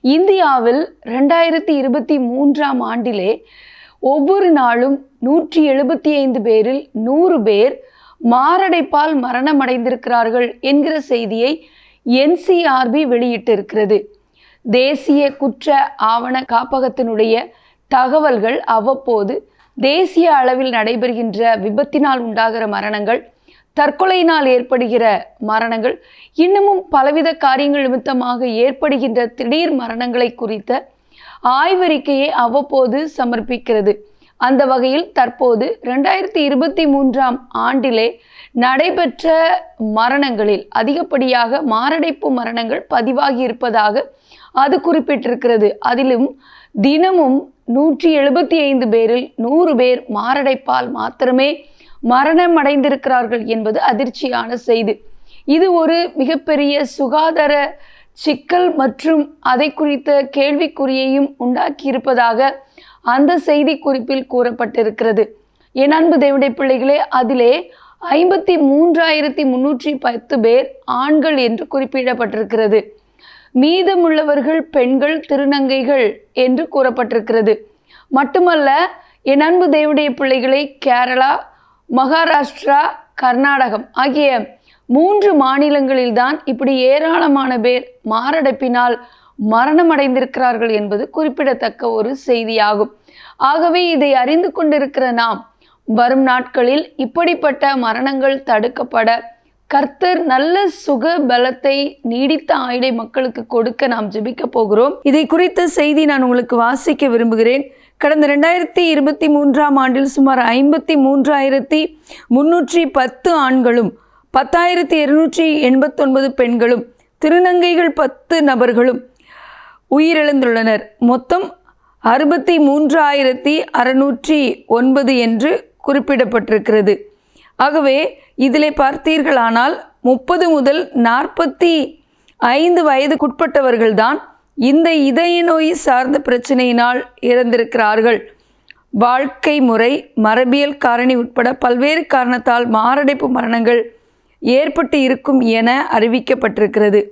இந்தியாவில் ரெண்டாயிரத்தி இருபத்தி மூன்றாம் ஆண்டிலே ஒவ்வொரு நாளும் நூற்றி எழுபத்தி ஐந்து பேரில் நூறு பேர் மாரடைப்பால் மரணமடைந்திருக்கிறார்கள் என்கிற செய்தியை என்சிஆர்பி வெளியிட்டிருக்கிறது. தேசிய குற்ற ஆவண காப்பகத்தினுடைய தகவல்கள் அவ்வப்போது தேசிய அளவில் நடைபெறுகின்ற விபத்தினால் உண்டாகிற மரணங்கள் தற்கொலையினால் ஏற்படுகிற மரணங்கள் இன்னமும் பலவித காரியங்கள் நிமித்தமாக ஏற்படுகின்ற திடீர் மரணங்களை குறித்த ஆய்வறிக்கையை அவ்வப்போது சமர்ப்பிக்கிறது. அந்த வகையில் தற்போது ரெண்டாயிரத்தி இருபத்தி மூன்றாம் ஆண்டிலே நடைபெற்ற மரணங்களில் அதிகப்படியாக மாரடைப்பு மரணங்கள் பதிவாகி இருப்பதாக அது குறிப்பிட்டிருக்கிறது. அதிலும் தினமும் நூற்றி எழுபத்தி ஐந்து பேரில் நூறு பேர் மாரடைப்பால் மாத்திரமே மரணம் அடைந்திருக்கிறார்கள் என்பது அதிர்ச்சியான செய்தி. இது ஒரு மிகப்பெரிய சுகாதார சிக்கல் மற்றும் அதை குறித்த கேள்விக்குறியையும் உண்டாக்கியிருப்பதாக அந்த செய்தி குறிப்பில் கூறப்பட்டிருக்கிறது. என் அன்பு தேவடைய பிள்ளைகளே அதிலே ஐம்பத்தி மூன்றாயிரத்தி முன்னூற்றி பத்து பேர் ஆண்கள் என்று குறிப்பிடப்பட்டிருக்கிறது. மீதமுள்ளவர்கள் பெண்கள் திருநங்கைகள் என்று கூறப்பட்டிருக்கிறது. மட்டுமல்ல என் அன்பு தேவடைய பிள்ளைகளை கேரளா மகாராஷ்டிரா கர்நாடகம் ஆகிய மூன்று மாநிலங்களில்தான் இப்படி ஏராளமான பேர் மாரடைப்பினால் மரணமடைந்திருக்கிறார்கள் என்பது குறிப்பிடத்தக்க ஒரு செய்தியாகும். ஆகவே இதை அறிந்து கொண்டிருக்கிற நாம் வரும் நாட்களில் இப்படிப்பட்ட மரணங்கள் தடுக்கப்பட கர்த்தர் நல்ல சுக பலத்தை நீடித்த ஆயுளை மக்களுக்கு கொடுக்க நாம் ஜெபிக்க போகிறோம். இதை குறித்த செய்தி நான் உங்களுக்கு வாசிக்க விரும்புகிறேன். கடந்த ரெண்டாயிரத்தி இருபத்தி மூன்றாம் ஆண்டில் சுமார் ஐம்பத்தி மூன்றாயிரத்தி முன்னூற்றி பத்து ஆண்களும் பத்தாயிரத்தி இருநூற்றி எண்பத்தொன்பது பெண்களும் திருநங்கைகள் பத்து நபர்களும் உயிரிழந்துள்ளனர். மொத்தம் அறுபத்தி மூன்றாயிரத்தி அறுநூற்றி ஒன்பது என்று குறிப்பிடப்பட்டிருக்கிறது. ஆகவே இதிலே பார்த்தீர்களானால் முப்பது முதல் நாற்பத்தி ஐந்து வயதுக்குட்பட்டவர்கள்தான் இந்த இதய நோய் சார்ந்த பிரச்சனையினால் இறந்திருக்கிறார்கள். வாழ்க்கை முறை மரபியல் காரணி உட்பட பல்வேறு காரணத்தால் மாரடைப்பு மரணங்கள் ஏற்பட்டு இருக்கும் என அறிவிக்கப்பட்டிருக்கிறது.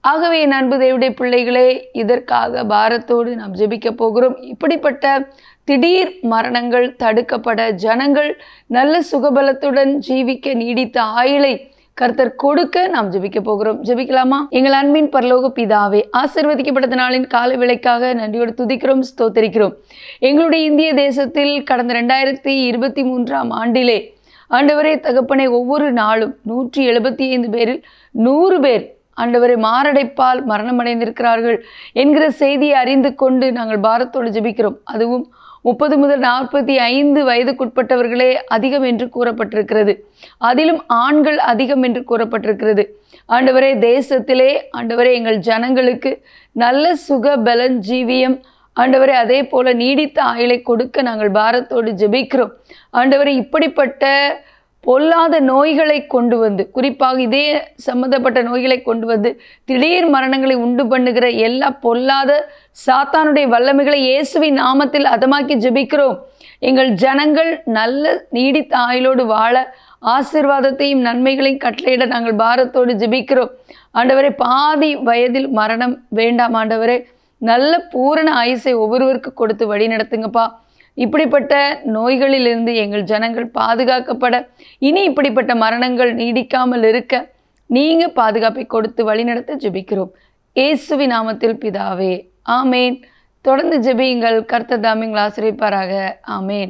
ஆகவே என் அன்பு தேவடைய பிள்ளைகளே இதற்காக பாரத்தோடு நாம் ஜெபிக்க போகிறோம். இப்படிப்பட்ட திடீர் மரணங்கள் தடுக்கப்பட ஜனங்கள் நல்ல சுகபலத்துடன் ஜீவிக்க நீடித்த ஆயுளை கர்த்தர் கொடுக்க நாம் ஜெபிக்க போகிறோம். ஜெபிக்கலாமா? எங்கள் அன்பின் பரலோக பிதாவே ஆசிர்வதிக்கப்பட்ட நாளின் கால விலைக்காக நன்றியோடு துதிக்கிறோம் ஸ்தோத்தரிக்கிறோம். எங்களுடைய இந்திய தேசத்தில் கடந்த ரெண்டாயிரத்தி இருபத்தி மூன்றாம் ஆண்டிலே ஆண்டவரே தகப்பனை ஒவ்வொரு நாளும் நூற்றி எழுபத்தி ஐந்து பேரில் நூறு பேர் ஆண்டவரை மாரடைப்பால் மரணமடைந்திருக்கிறார்கள் என்கிற செய்தியை அறிந்து கொண்டு நாங்கள் பாரத்தோடு ஜெபிக்கிறோம். அதுவும் முப்பது முதல் நாற்பத்தி ஐந்து வயதுக்குட்பட்டவர்களே அதிகம் என்று கூறப்பட்டிருக்கிறது. அதிலும் ஆண்கள் அதிகம் என்று கூறப்பட்டிருக்கிறது. ஆண்டவரே தேசத்திலே ஆண்டவரே எங்கள் ஜனங்களுக்கு நல்ல சுக பலஞ்சீவியம் ஆண்டவரே அதே போல நீடித்த ஆயுளை கொடுக்க நாங்கள் பாரத்தோடு ஜெபிக்கிறோம். ஆண்டவரே இப்படிப்பட்ட பொல்லாத நோய்களை கொண்டு வந்து குறிப்பாக இதே சம்மந்தப்பட்ட நோய்களை கொண்டு வந்து திடீர் மரணங்களை உண்டு பண்ணுகிற எல்லா பொல்லாத சாத்தானுடைய வல்லமைகளை இயேசுவின் நாமத்தில் அதமாக்கி ஜெபிக்கிறோம். எங்கள் ஜனங்கள் நல்ல நீடித்த ஆயுளோடு வாழ ஆசிர்வாதத்தையும் நன்மைகளையும் கட்டளையிட நாங்கள் பாரத்தோடு ஜெபிக்கிறோம். ஆண்டவரே பாதி வயதில் மரணம் வேண்டாம். ஆண்டவரே நல்ல பூரண ஆயுசை ஒவ்வொருவருக்கு கொடுத்து வழி நடத்துங்கப்பா இப்படிப்பட்ட நோய்களிலிருந்து எங்கள் ஜனங்கள் பாதுகாக்கப்பட இனி இப்படிப்பட்ட மரணங்கள் நீடிக்காமல் இருக்க நீங்கள் பாதுகாப்பை கொடுத்து வழிநடத்த ஜெபிக்கிறோம். இயேசுவி நாமத்தில் பிதாவே ஆமேன். தொடர்ந்து ஜெபியுங்கள். கர்த்தர் தாமிங்கள் ஆசிரியப்பாராக. ஆமேன்.